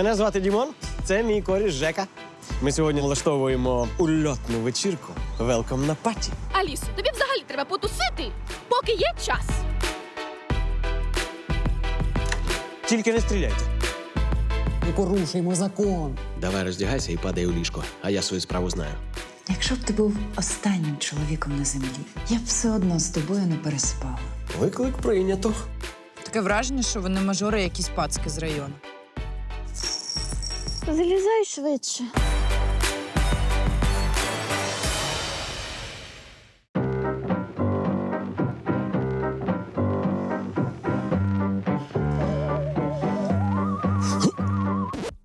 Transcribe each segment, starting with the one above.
Мене звати Дімон, це мій коріш Жека. Ми сьогодні влаштовуємо ульотну вечірку. Велком на паті. Алісо, тобі взагалі треба потусити, поки є час. Тільки не стріляйте. Не порушуємо закон. Давай роздягайся і падай у ліжко, а я свою справу знаю. Якщо б ти був останнім чоловіком на землі, я б все одно з тобою не переспала. Виклик прийнято. Таке враження, що вони мажори якісь пацки з району. Залізай швидше.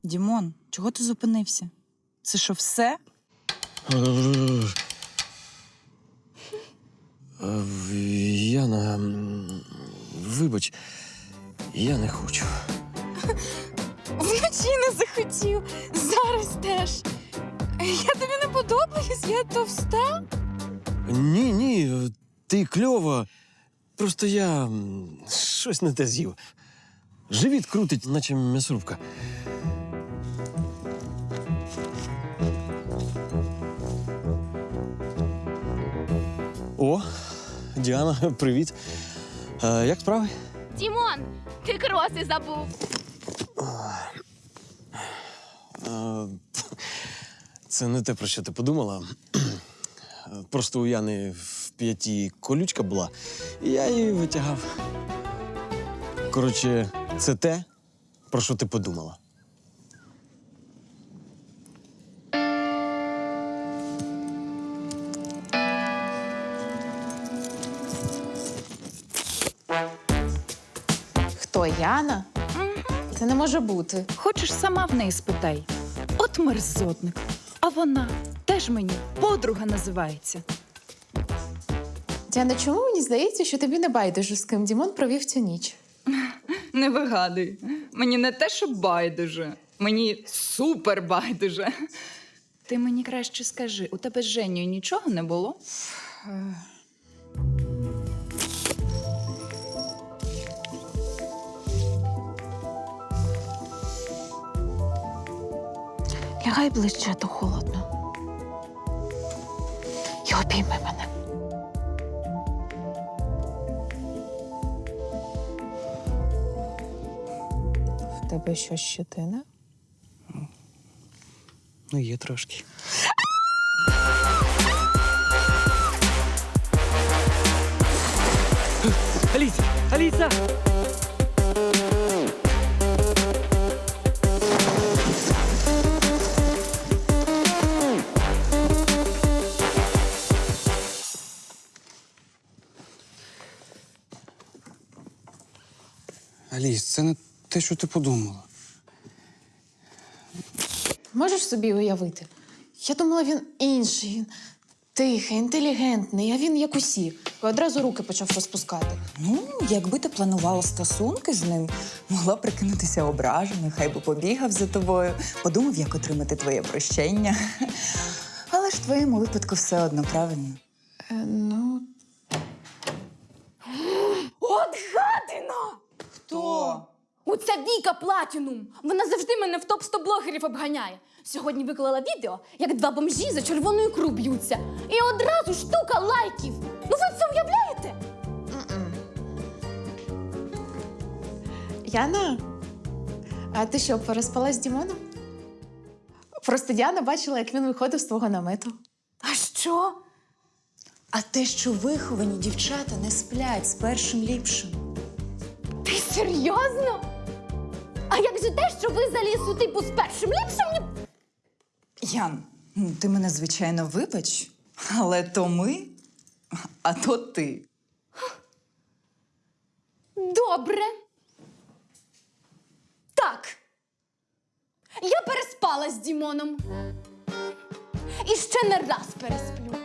Дімон, чого ти зупинився? Це що, все? Яна, вибач, я не хочу. Вночі не захотів, зараз теж. Я тобі не подобаюсь, я товста. Ні, ні, ти кльова. Просто я м, щось не те з'їв. Живіт крутить, наче м'ясрубка. О, Діана, привіт. Е, як справи? Дімон, ти кроси забув. Е, Це не те, про що ти подумала. Просто у Яни в п'яті колючка була, і я її витягав. Коротше, це те, про що ти подумала. Хто Яна? Це не може бути. Хочеш, сама в неї спитай. От мерзотник. А вона теж мені подруга називається. Діана, чому мені здається, що тобі не байдуже, з ким Дімон провів цю ніч? Не вигадуй. Мені не те, що байдуже. Мені супер байдуже. Ти мені краще скажи, у тебе з Женєю нічого не було? Лягай ближче, то холодно. І обійми мене. В тебе що щетина? Ну, є трошки. Аліса! Аліса! Аліс, це не те, що ти подумала. Можеш собі уявити? Я думала, він інший. Він тихий, інтелігентний, а він як усі. І одразу руки почав розпускати. Ну, якби ти планувала стосунки з ним, могла прикинутися ображеною, хай би побігав за тобою, подумав, як отримати твоє прощення. Але ж в твоєму випадку все одно правильно. Е, ну, От гадина! Хто? Оця Віка Платінум. Вона завжди мене в топ 100 блогерів обганяє. Сьогодні виклала відео, як два бомжі за червоною ікру б'ються. І одразу штука лайків. Ну ви це уявляєте? Яна, а ти що, переспала з Дімоном? Просто Діана бачила, як він виходив з твого намету. А що? А те, що виховані дівчата не сплять з першим ліпшим. Ти серйозно? А як же те, що ви за лісу, типу, з першим ліпшим? ні- Ян, ну, ти мене, звичайно, вибач, але то ми, а то ти. Добре. Так. Я переспала з Дімоном. І ще не раз пересплю.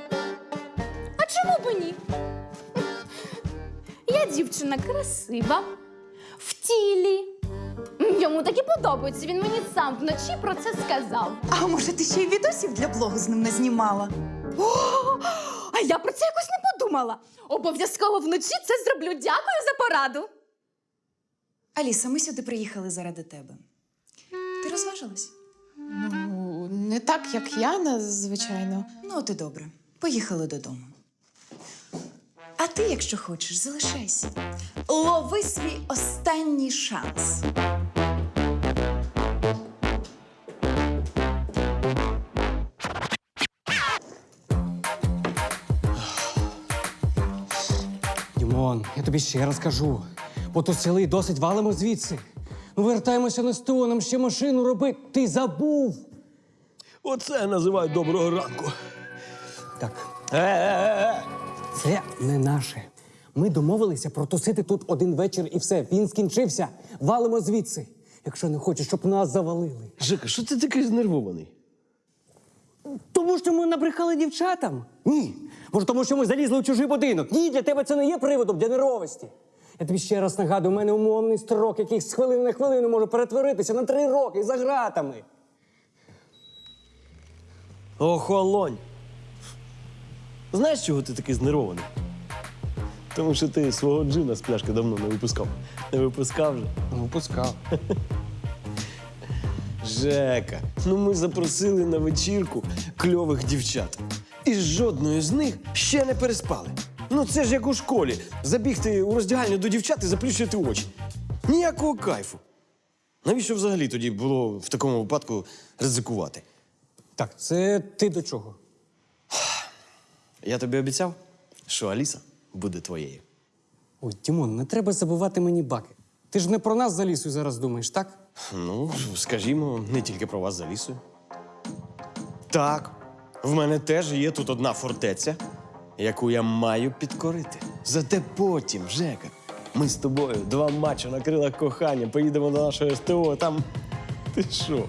А чому б ні? Я дівчина красива, в тілі. Йому так і подобається. Він мені сам вночі про це сказав. А може, ти ще й відосів для блогу з ним не знімала? О, а я про це якось не подумала. Обов'язково вночі це зроблю. Дякую за пораду. Аліса, ми сюди приїхали заради тебе. Ти розважилась? Ну, не так, як Яна, звичайно. Ну, от і добре. Поїхали додому. А ти, якщо хочеш, залишайся. Лови свій останній шанс. Я тобі ще раз кажу. Потусили досить валимо звідси. Ну, вертаємося на СТО, нам ще машину робити. Ти забув. Оце я називаю доброго ранку. Так, Е-е-е! це не наше. Ми домовилися протусити тут один вечір і все. Він скінчився. Валимо звідси. Якщо не хочеш, щоб нас завалили. Жека, що ти такий знервований? Тому що ми набрехали дівчатам? Ні. Може, тому що ми залізли у чужий будинок. Ні, для тебе це не є приводом для нервовості. Я тобі ще раз нагадую, у мене умовний строк, який з хвилини на хвилину може перетворитися на три роки за гратами. Охолонь. Знаєш, чого ти такий знервований? Тому що ти свого джина з пляшки давно не випускав. Не випускав вже. Ну, пускав. Жека, ну ми запросили на вечірку кльових дівчат. І жодної з них ще не переспали. Ну це ж як у школі. Забігти у роздягальню до дівчат і заплющити очі. Ніякого кайфу. Навіщо взагалі тоді було в такому випадку ризикувати? Так, це ти до чого? Я тобі обіцяв, що Аліса буде твоєю. Ой, Тімон, не треба забувати мені баки. Ти ж не про нас за лісою зараз думаєш, так? Ну, скажімо, не тільки про вас за лісою. Так, в мене теж є тут одна фортеця, яку я маю підкорити. Зате потім, Жека, ми з тобою два матчі на крилах кохання, поїдемо до нашого СТО, там. Ти що?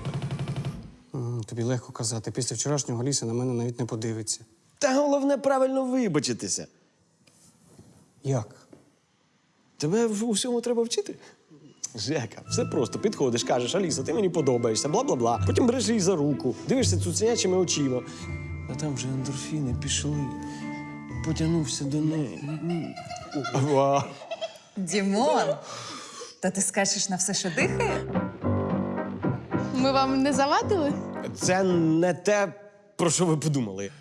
Тобі легко казати. Після вчорашнього ліса на мене навіть не подивиться. Та головне правильно вибачитися. Як? Тебе в усьому треба вчити. Жека, все просто підходиш, кажеш, Аліса, ти мені подобаєшся, бла-бла-бла. Потім береш її за руку, дивишся цуценячими очима. А там вже ендорфіни пішли. Потягнувся до неї. Ва. Дімон, та ти скачеш на все, що дихає? Ми вам не завадили? Це не те, про що ви подумали.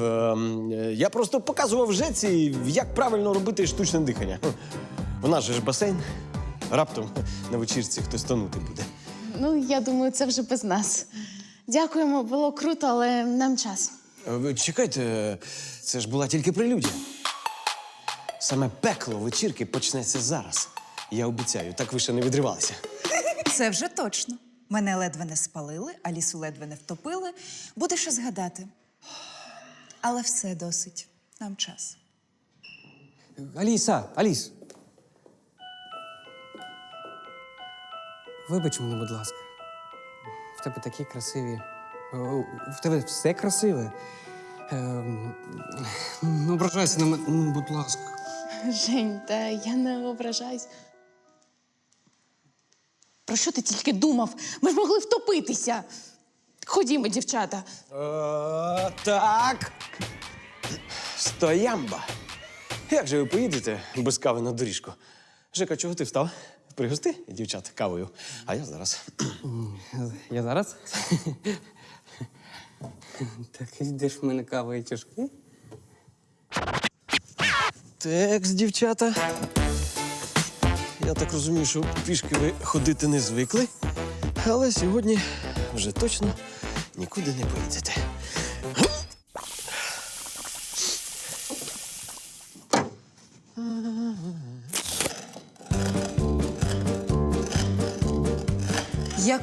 Ем, е, Я просто показував Жеці, як правильно робити штучне дихання. У нас же ж басейн. Раптом на вечірці хтось тонути буде. Ну, я думаю, це вже без нас. Дякуємо, було круто, але нам час. Е, Ви чекайте, це ж була тільки прелюдія. Саме пекло вечірки почнеться зараз. Я обіцяю, так ви ще не відривалися. Це вже точно. Мене ледве не спалили, Алісу ледве не втопили. Буде що згадати. Але все досить. Нам час. Аліса, Аліс. Вибач мене, будь ласка. В тебе такі красиві. О, В тебе все красиве. Ем, Не ображайся на мене, ну, будь ласка. Жень, та я не ображаюсь. Про що ти тільки думав? Ми ж могли втопитися. Ходімо, дівчата. Е, так. Стоямба. Як же ви поїдете без кави на доріжку? Жека, чого ти встав? Пригости дівчат кавою. А я зараз. Я зараз. Так, де ж в мене кава і тяжки? Текс, дівчата. Я так розумію, що пішки ви ходити не звикли, але сьогодні вже точно нікуди не поїдете.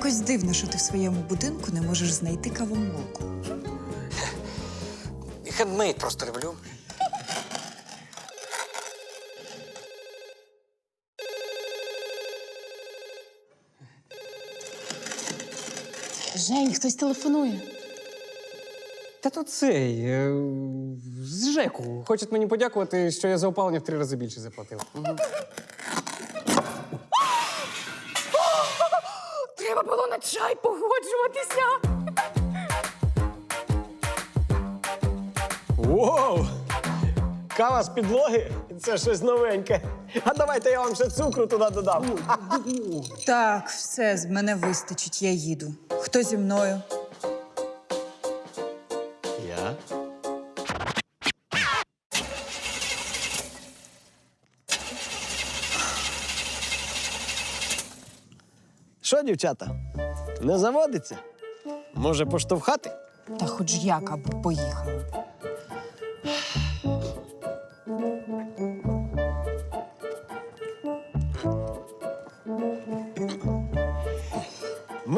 Якось дивно, що ти в своєму будинку не можеш знайти кавомолку. Хендмейд просто люблю. Жень, хтось телефонує. Та тут цей. е, З Жеку. Хочуть мені подякувати, що я за опалення в три рази більше заплатив. Мгм. Воу! З підлоги це щось новеньке. А давайте я вам ще цукру туди додам. Так, все, з мене вистачить, я їду. Хто зі мною? Я? Що, дівчата? Не заводиться? Може, поштовхати? Та хоч як аби поїхали.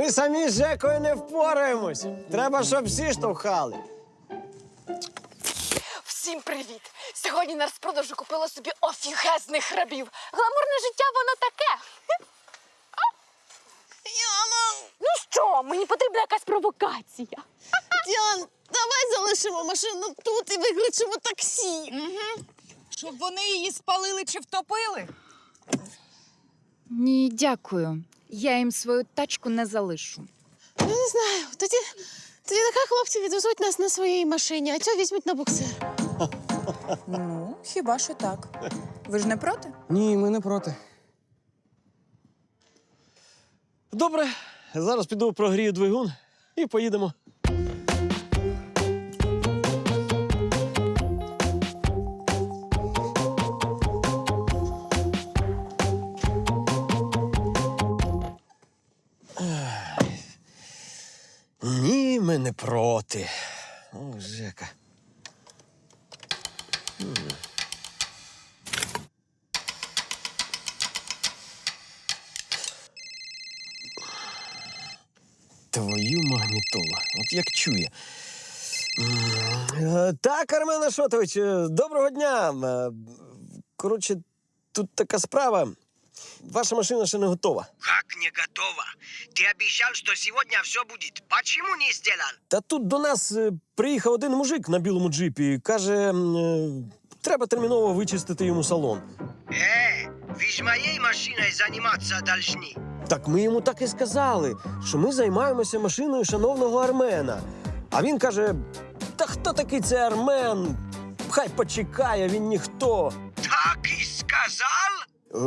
Ми самі з Жекою не впораємось. Треба, щоб всі штовхали. Всім привіт! Сьогодні на розпродажу купила собі офігезних рабів. Гламурне життя воно таке. Яна! Ну що, мені потрібна якась провокація. Діан, давай залишимо машину тут і викличемо таксі. Щоб вони її спалили чи втопили? Ні, дякую. Я їм свою тачку не залишу. Ну, не знаю. Тоді, тоді нехай хлопці відвезуть нас на своїй машині, а цього візьмуть на буксир. Ну, хіба що так. Ви ж не проти? Ні, ми не проти. Добре, зараз піду прогрію двигун і поїдемо. Проти. О, Жека. Твою магнітолу. От як чує. Е, Так, Армен Ашотович, е, доброго дня. Е, Коротше, тут така справа. Ваша машина ще не готова. Как не готово? Ты обещал, что сегодня все будет. Почему не сделал? Та тут до нас е, приїхав один мужик на білому джипі. Каже, м, е, треба терміново вичистити йому салон. Э, вы с моей машиной заниматься должны. Так ми йому так і сказали, що ми займаємося машиною шановного Армена. А він каже: Та хто такий цей Армен? Хай почекає, він ніхто. Так и сказал? Е,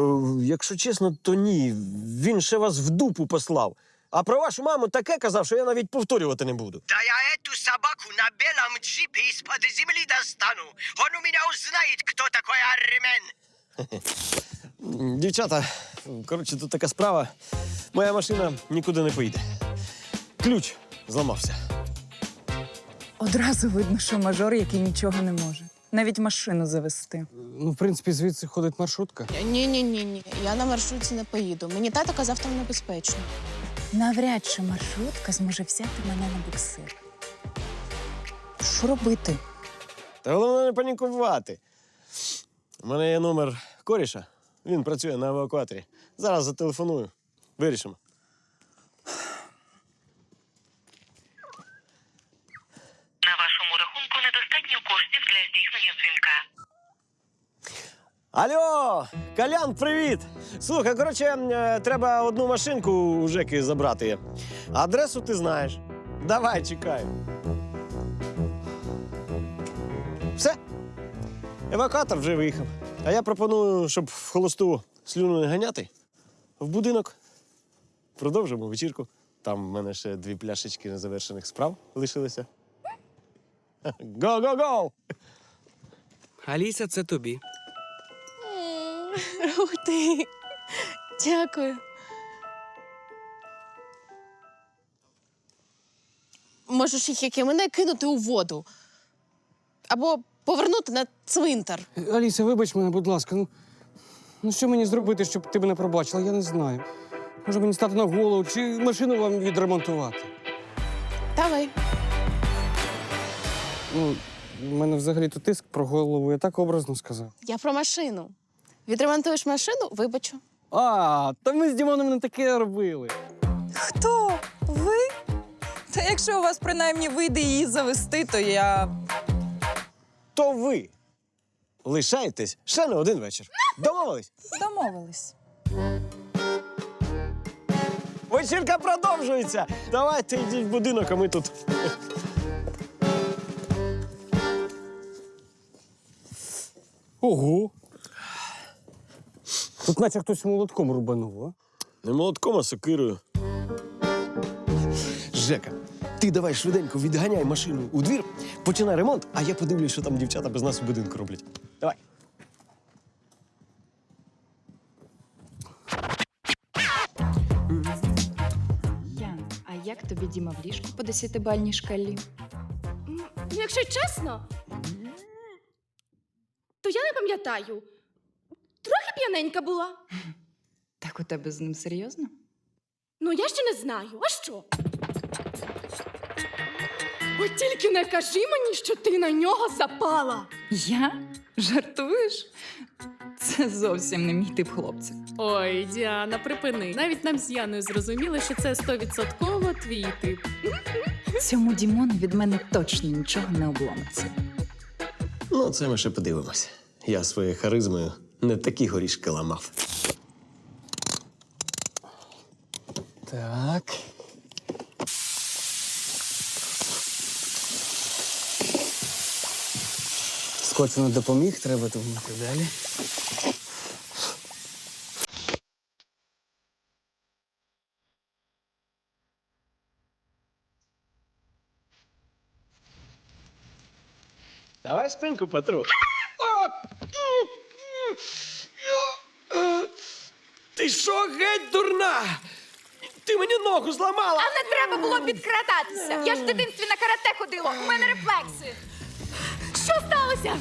якщо чесно, то ні. Він ще вас в дупу послав. А про вашу маму таке казав, що я навіть повторювати не буду. Да я эту собаку на белом джипе из-под земли достану. Он у меня узнает, кто такой Армен. Дівчата, коротше, тут така справа. Моя машина нікуди не поїде. Ключ зламався. Одразу видно, що мажор, який нічого не може. Навіть машину завести. Ну, в принципі, звідси ходить маршрутка. Ні, ні, ні, ні. Я на маршрутці не поїду. Мені тато казав, там небезпечно. Навряд чи маршрутка зможе взяти мене на буксир. Що робити? Та головне не панікувати. У мене є номер коріша. Він працює на евакуаторі. Зараз зателефоную. Вирішимо. Алло, Колян, привіт! Слухай, коротше, е, треба одну машинку у Жеки забрати. Адресу ти знаєш. Давай, чекаю. Все. Евакуатор вже виїхав. А я пропоную, щоб в холосту слюну не ганяти. В будинок. Продовжимо вечірку. Там в мене ще дві пляшечки незавершених справ лишилися. Го-го-го! Аліса, це тобі. Ух ти. Дякую. Можеш їх, як і мене, кинути у воду. Або повернути на цвинтар. Аліса, вибач мене, будь ласка. Ну, ну що мені зробити, щоб ти мене пробачила? Я не знаю. Може мені стати на голову чи машину вам відремонтувати? Давай. Ну, в мене взагалі то тиск про голову, я так образно сказав. Я про машину. Відремонтуєш машину, вибачу. А, та ми з Дімоном не таке робили. Хто? Ви? Та якщо у вас принаймні вийде її завести, то я. то ви лишаєтесь ще на один вечір. Домовились? Домовились. Вечірка продовжується. Давайте йдіть в будинок, а ми тут. Ого. Тут наче хтось молотком рубанув, а? Не молотком, а сокирою. Жека, ти давай швиденько відганяй машину у двір, починай ремонт, а я подивлюсь, що там дівчата без нас у будинку роблять. Давай. Ян, а як тобі Діма в ліжку по десятибальній шкалі? Ну, Якщо чесно, то я не пам'ятаю. П'яненька була. Так у тебе з ним серйозно? Ну, я ще не знаю. А що? От тільки не кажи мені, що ти на нього запала. Я? Жартуєш? Це зовсім не мій тип хлопця. Ой, Діана, припини. Навіть нам з Яною зрозуміли, що це стовідсотково твій тип. Цьому Дімону від мене точно нічого не обломиться. Ну, це ми ще подивимось. Я своєю харизмою не такі горішки ламав. Так. Скотч не допоміг, треба думати далі. Давай спинку потру. Що геть дурна? Ти мені ногу зламала! Не треба було підкрадатися. Я ж в дитинстві на карате ходила. У мене рефлекси. Що сталося?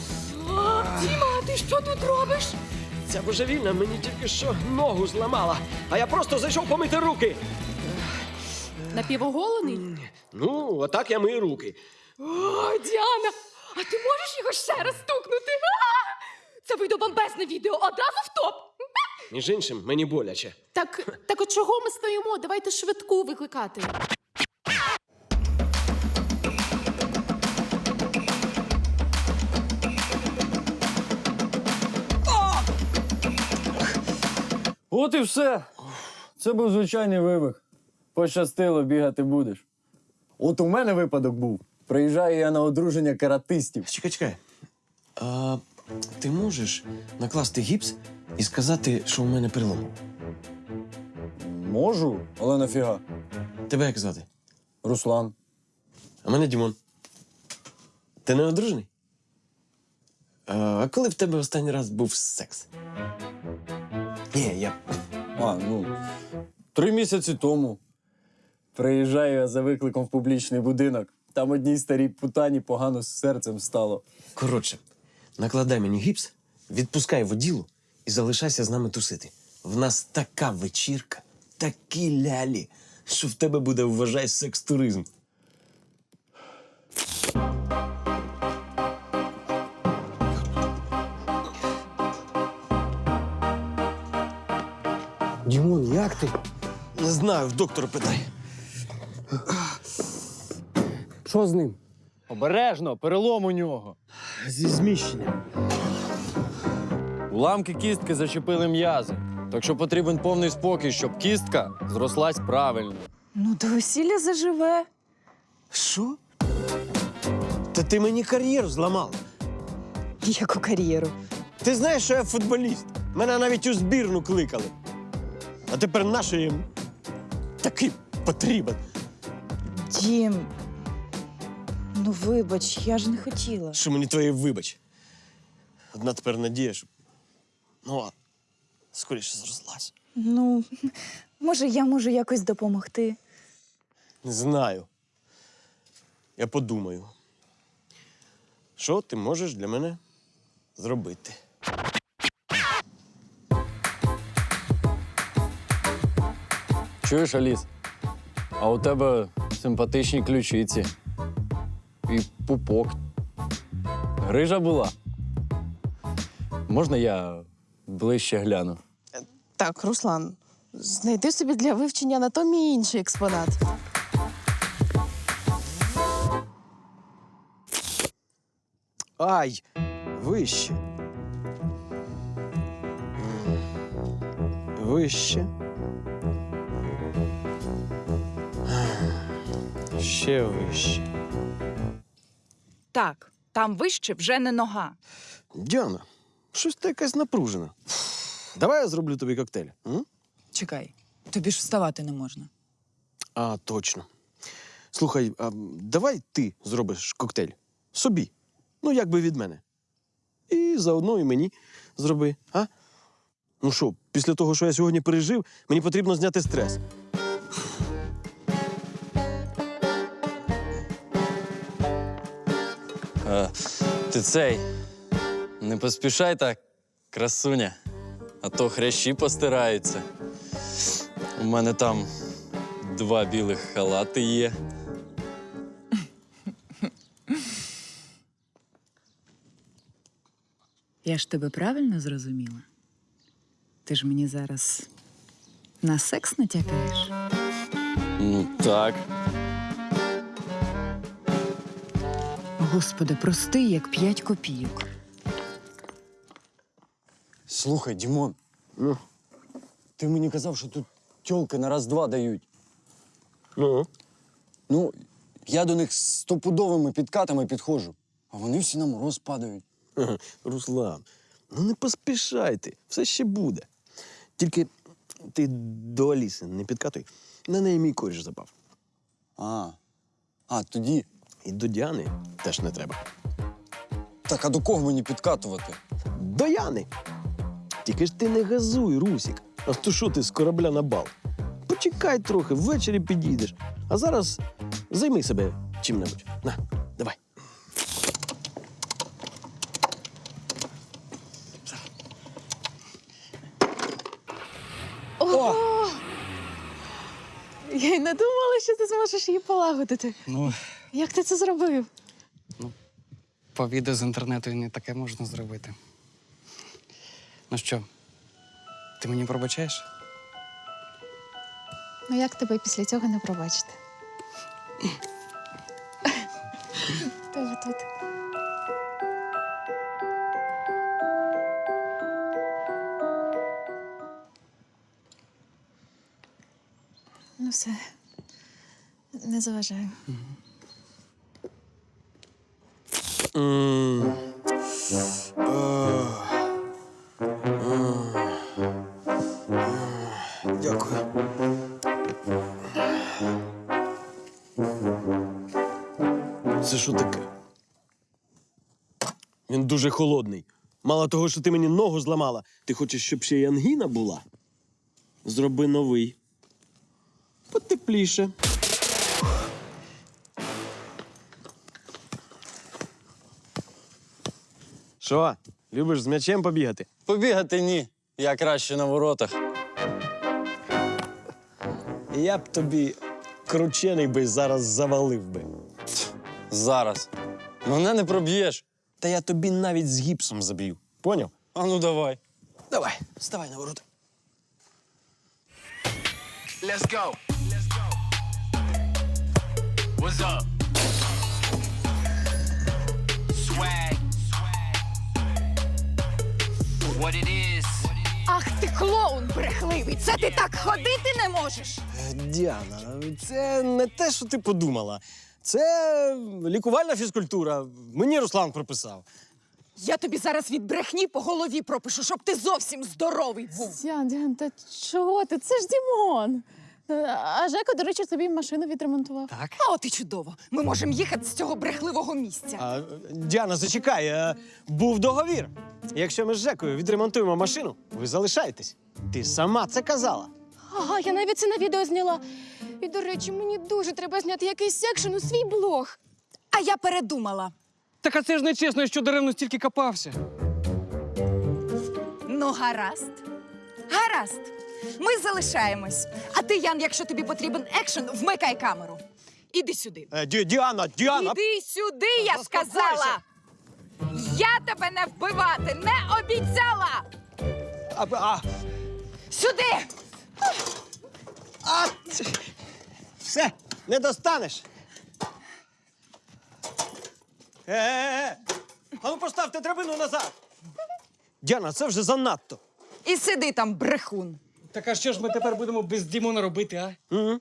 Діма, ти що тут робиш? Ця божевільна мені тільки що ногу зламала, а я просто зайшов помити руки. Напівоголений? Ну, отак я мию руки. О, Діана, а ти можеш його ще раз стукнути? А! Це вийде бомбезне відео одразу в топ. Між іншим, мені боляче. Так, так от чого ми стоїмо? Давайте швидку викликати. От і все. Це був звичайний вибух. Пощастило, бігати будеш. От у мене випадок був. Приїжджаю я на одруження каратистів. Чекай, чекай. А, ти можеш накласти гіпс і сказати, що у мене перелом? Можу, але нафіга. Тебе як звати? Руслан. А мене Дімон. Ти не одружений? А, коли в тебе останній раз був секс? Ні, я. А, ну, три місяці тому. Приїжджаю я за викликом в публічний будинок. Там одній старій путані погано з серцем стало. Коротше, накладай мені гіпс, відпускай воділу і залишайся з нами тусити. В нас така вечірка, такі лялі, що в тебе буде вважай секс-туризм. Дімон, як ти? Не знаю, в доктора питай. Що з ним? Обережно, перелом у нього. Зі зміщенням. Уламки кістки зачепили м'язи. Так що потрібен повний спокій, щоб кістка зрослась правильно. Ну, до весілля заживе. Що? Та ти мені кар'єру зламала. Яку кар'єру. Ти знаєш, що я футболіст. Мене навіть у збірну кликали. А тепер наший їм такий потрібен. Дім. Ну, вибач, я ж не хотіла. Що мені твоє вибач. Одна тепер надія, що. Ну, а скоріше зрослась. Ну, може, я можу якось допомогти. Не знаю. Я подумаю. Що ти можеш для мене зробити? Чуєш, Аліс? А у тебе симпатичні ключиці. І пупок. Грижа була. Можна я ближче гляну? Так, Руслан, знайди собі для вивчення анатомії інший експонат. Ай! Вище. Вище. Ще вище. Так, там вище вже не нога. Діана, щось ти якась напружена. Давай я зроблю тобі коктейль. М? Чекай, тобі ж вставати не можна. А, точно. Слухай, а давай ти зробиш коктейль собі. Ну, як би від мене. І заодно і мені зроби, а? Ну що, після того, що я сьогодні пережив, мені потрібно зняти стрес. Е, ти цей. Не поспішай так, красуня. А то хрящі постираються. У мене там два білих халати є. Я ж тебе правильно зрозуміла? Ти ж мені зараз на секс натякаєш? Ну, так. Господи, простий, як п'ять копійок. Слухай, Дімон, Ну, ти мені казав, що тут тьолки на раз-два дають. ну. Ну, я до них з стопудовими підкатами підходжу, а вони всі на мороз падають. Ага, Руслан, ну не поспішайте, все ще буде. Тільки ти до Аліси не підкатуй, на неї мій коріш запав. А, а тоді. І до Діани теж не треба. Так, а до кого мені підкатувати? До Яни. Тільки ж ти не газуй, Русік. А то що ти з корабля на бал? Почекай трохи, ввечері підійдеш. А зараз займи себе чим-небудь. На, давай. Я й не думала, що ти зможеш її полагодити. Ну, Як ти це зробив? по відео з інтернету і не таке можна зробити. Ну що, ти мені пробачаєш? Ну як тебе після цього не пробачити? Тебе тут. Ну все. Не заважаю. М. Він дуже холодний. Мало того, що ти мені ногу зламала, ти хочеш, щоб ще й ангіна була? Зроби новий. Потепліше. Що, любиш з м'ячем побігати? Побігати ні. Я краще на воротах. Я б тобі кручений би зараз завалив би. Зараз. Мене не проб'єш. Та я тобі навіть з гіпсом заб'ю. Поняв? А ну давай. Давай, вставай на ворота. Let's go. What's up? Swag. What it is. Ах ти клоун брехливий! Це ти так ходити не можеш? Е, Діана, це не те, що ти подумала. Це лікувальна фізкультура. Мені Руслан прописав. Я тобі зараз від брехні по голові пропишу, щоб ти зовсім здоровий був. Діан, Діан, та чого ти? Це ж Дімон. А Жека, до речі, тобі машину відремонтував. Так. А от і чудово. Ми можемо їхати з цього брехливого місця. А, Діана, зачекай, е, був договір. Якщо ми з Жекою відремонтуємо машину, ви залишаєтесь. Ти сама це казала. Ага, я навіть це на відео зняла. І, до речі, мені дуже треба зняти якийсь секшн у свій блог. А я передумала. Так а це ж не чесно, що даремно стільки копався. Ну, гаразд. Гаразд. Ми залишаємось. А ти, Ян, якщо тобі потрібен екшен, вмикай камеру. Іди сюди. Е, Ді- Діана, Діана! Іди сюди, я сказала. Я тебе не вбивати не обіцяла. А, а, Сюди! а, це- все, не достанеш. Е-е-е! А ну поставте драбину назад. Діана, це вже занадто. І сиди там, брехун. Так а що ж ми тепер будемо без Дімона робити, а? Угу.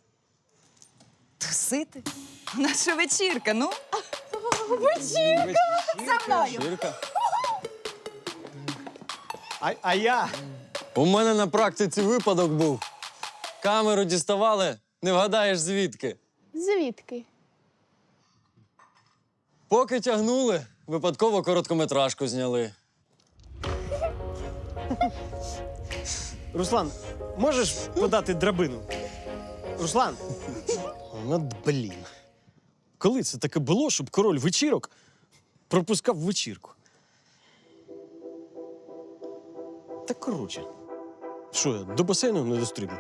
Тусити? Наша вечірка, ну. Вечірка! За мною! Ширка. А, а я У мене на практиці випадок був. Камеру діставали, не вгадаєш звідки. Звідки? Поки тягнули, випадково короткометражку зняли. Руслан, можеш подати драбину? Руслан. Ну, блін. Коли це таке було, щоб король вечірок пропускав вечірку? Та коротше. Що я до басейну не дострібну?